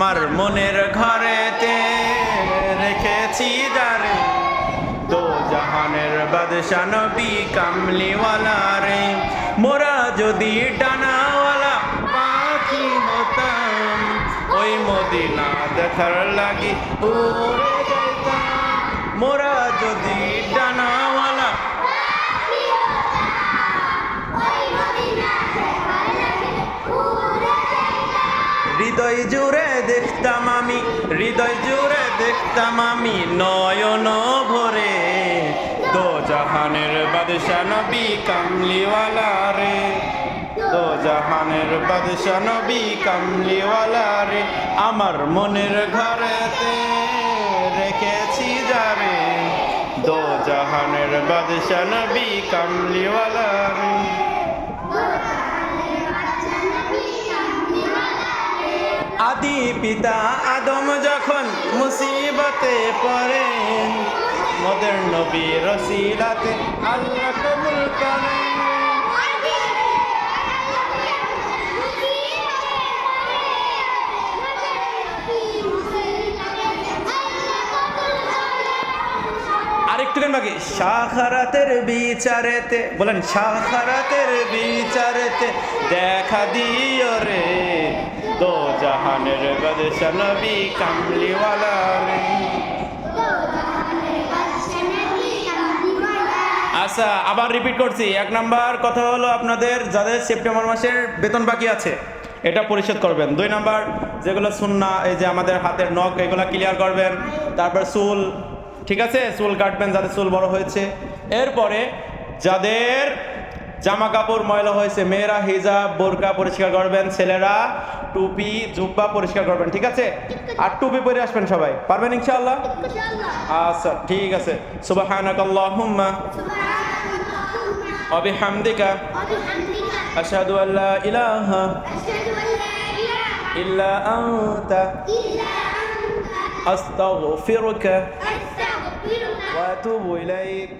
আমার মনের ঘরেতে রেখেছি যারে দো জাহানের বাদশা নবী কামলিওয়ালা রে, মোরা যদি ডানাওয়ালা পাখি হতাম, ওই মদিনা দেখার লাগি মোরা যদি ডানাওয়ালা হৃদয় জুড়ে দেখতাম আমি, হৃদয় জুড়ে দেখতাম আমি নয়ন ভরে। দো জাহানের বাদশা নবী কামলিওয়ালা রে। দো জাহানের বাদশা নবী কামলিওয়ালা রে। আমার মনের ঘরেতে রেখেছি যারে। দো জাহানের বাদশা নবী কামলিওয়ালা রে আদি পিতা আদম যখন মুসিবতে পড়ে মদের নবী রসিলাতে আল্লাহ কবুল করেন। আরেকটুখানি বাকি। সাখারাতের বিচারেতে, বলেন সাখারাতের বিচারেতে দেখা দিও রে। দো জাহানের বাদশা নবী কামলিওয়ালা রে। আচ্ছা আবার রিপিট করছি। এক নাম্বার কথা হলো আপনাদের যাদের সেপ্টেম্বর মাসের বেতন বাকি আছে, এটা পরিশোধ করবেন। দুই নাম্বার, যেগুলো সুন্না, এই যে আমাদের হাতের নখ, এগুলো ক্লিয়ার করবেন। তারপর চুল, ঠিক আছে? চুল কাটবেন যাদের চুল বড় হয়েছে। এরপরে যাদের জামা কাপড় ময়লা হয়েছে মেয়েরা হিজাব বোরকা পরিষ্কার করবেন ছেলেরা টুপি জুব্বা পরিষ্কার করবেন ঠিক আছে? আর টুপি পরে আসবেন সবাই পারবেন ইনশাআল্লাহ? আচ্ছা ঠিক আছে। সুবহানাকাল্লাহুম্মা ওয়া বিহামদিকা আশহাদু আল্লা ইলাহা ইল্লা আনতা আস্তাগফিরুকা ওয়া আতুবু ইলাইক।